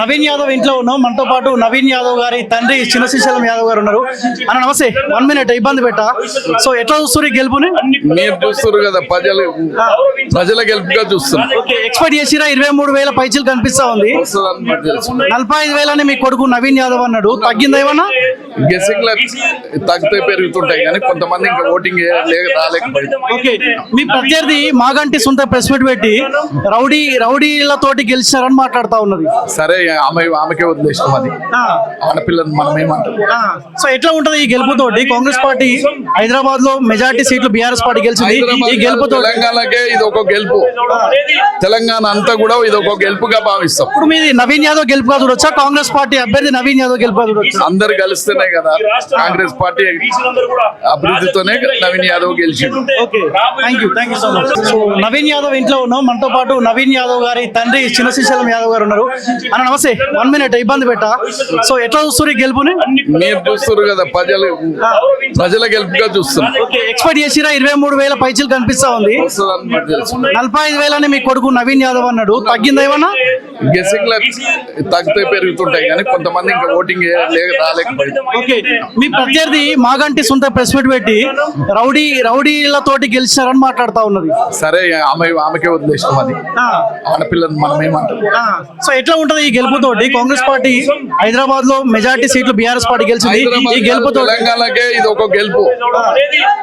నవీన్ యాదవ్ ఇంట్లో ఉన్నాం. మనతో పాటు నవీన్ యాదవ్ గారి తండ్రి చిన్న శ్రీశైలం యాదవ్ గారు ఉన్నారు. అన్న నమస్తే. వన్ మినిట్ ఇబ్బంది పెట్ట. సో ఎట్లా చూస్తారు ఈ గెలుపుని? మీరు చూస్తారు కదా ప్రజలు ప్రజల గెలుపుగా చూస్తున్నారు ఓకే ఎక్స్పెక్ట్ చేసిరా? ఇరవై మూడు వేల పైచీలు కనిపిస్తా ఉంది. నలభై ఐదు వేలని మీ కొడుకు నవీన్ యాదవ్ అన్నాడు. తగ్గిందా గెసింగ్ తగ్గితే పెరుగుతుంటాయి కానీ కొంతమంది ఇంకా ఓటింగ్ రాలేకపోయింది ఓకే మీ ప్రత్యర్థి మాగంటి సొంత ప్రెస్ మీట్ పెట్టి రౌడీ రౌడీలతోటి గెలిచారని మాట్లాడుతా ఉన్నది. సరే ఆమె ఆమెకే వదిలేసినాం అది. ఆ, ఆడపిల్లని మనం ఏమంటాం. సో ఎట్లా ఉంటది ఈ గెలుపుతోటి? కాంగ్రెస్ పార్టీ హైదరాబాద్లో మెజార్టీ సీట్లు బీఆర్ఎస్ పార్టీ గెలిచింది. ఈ గెలుపుతో తెలంగాణకే ఇది ఒక గెలుపు. తెలంగాణ అంతా కూడా ఇది ఒక గెలుపుగా భావిస్తాం. ఇప్పుడు మీది నవీన్ యాదవ్ గెలుపుగా చూడొచ్చా? కాంగ్రెస్ పార్టీ అభ్యర్థి నవీన్ యాదవ్ గెలుపుగా చూడొచ్చా? అందరు కలిస్తేనే కదా. కాంగ్రెస్ పార్టీ అభివృద్ధితోనే నవీన్ యాదవ్ గెలిచిండు. Okay. Thank you thank you so much so Naveen Yadav ఇంట్లో ఉన్నాం. మనతో పాటు నవీన్ యాదవ్ గారి తండ్రి చిన్న శ్రీశైలం యాదవ్ గారు ఉన్నారు. అన్న నమస్తే. వన్ మినిట్ ఇబ్బంది పెట్ట. సో ఎట్లా చూస్తారు ఈ గెలుపుని? మీరు చూస్తారు కదా ప్రజలు ప్రజల గెలుపుగా చూస్తున్నారు. ఓకే ఎక్స్పెక్ట్ చేసిరా? ఇరవై మూడు వేల పైచీలు కనిపిస్తా ఉంది. నలభై ఐదు వేలని మీ కొడుకు నవీన్ యాదవ్ అన్నాడు. తగ్గిందా ఏమన్నా? గెసింగ్ తగ్గితే పెరుగుతుంటాయి కానీ కొంతమంది ఇంకా ఓటింగ్ రాలేకపోయింది ఓకే. మీ ప్రత్యర్థి మాగంటి సొంత ప్రెస్ మీట్ పెట్టి రౌడీ రౌడీలతోటి గెలిచారని మాట్లాడుతా ఉన్నది. సరే ఆమె ఆమెకే వదిలేసినాం అది. ఆడపిల్లని మనం ఏమంటాం. సో ఎట్లా ఉంటది ఈ గెలుపుతోటి? కాంగ్రెస్ పార్టీ హైదరాబాద్లో మెజార్టీ సీట్లు బీఆర్ఎస్ పార్టీ గెలిచింది. ఈ గెలుపుతో తెలంగాణకే ఇది ఒక గెలుపు.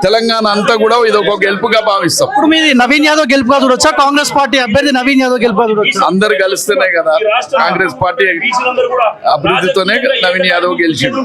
తెలంగాణ అంతా కూడా ఇది ఒక గెలుపుగా భావిస్తాం. ఇప్పుడు మీది నవీన్ యాదవ్ గెలుపుగా చూడొచ్చా? కాంగ్రెస్ పార్టీ అభ్యర్థి నవీన్ యాదవ్ గెలుపుగా చూడొచ్చా? అందరు కలిస్తేనే కదా. కాంగ్రెస్ పార్టీ అభివృద్ధితోనే నవీన్ యాదవ్ గెలిచిండు.